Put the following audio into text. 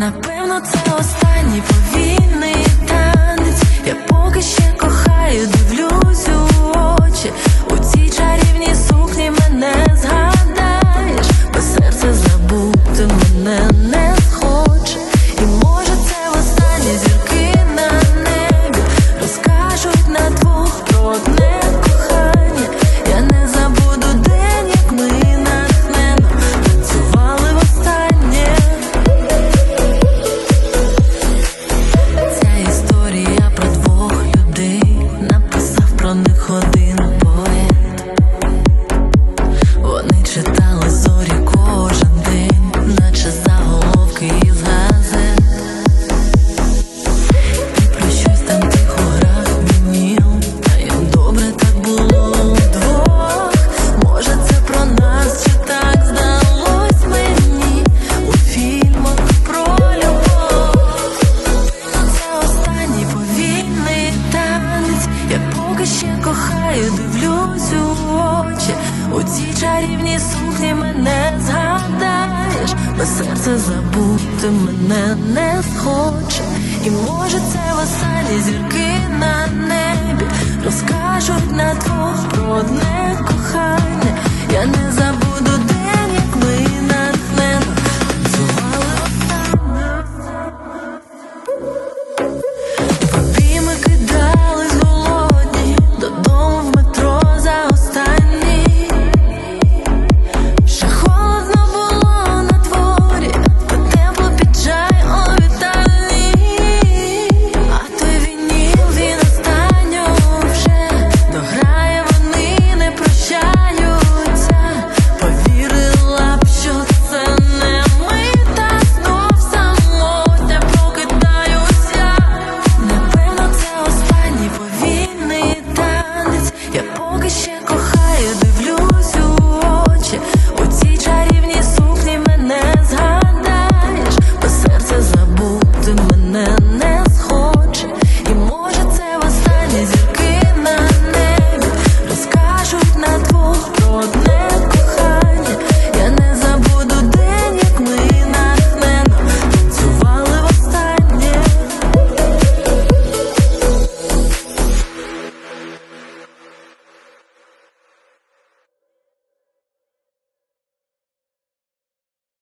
Напевно, це останній повільний танець. Я поки ще кохаю, дивлюсь. ще кохаю, дивлюсь у очі, у цій чарівній сукні мене згадаєш, Бо серце забути мене не схоче, і може це останні зірки на небі. Розкажуть на двох про одне кохання. Я не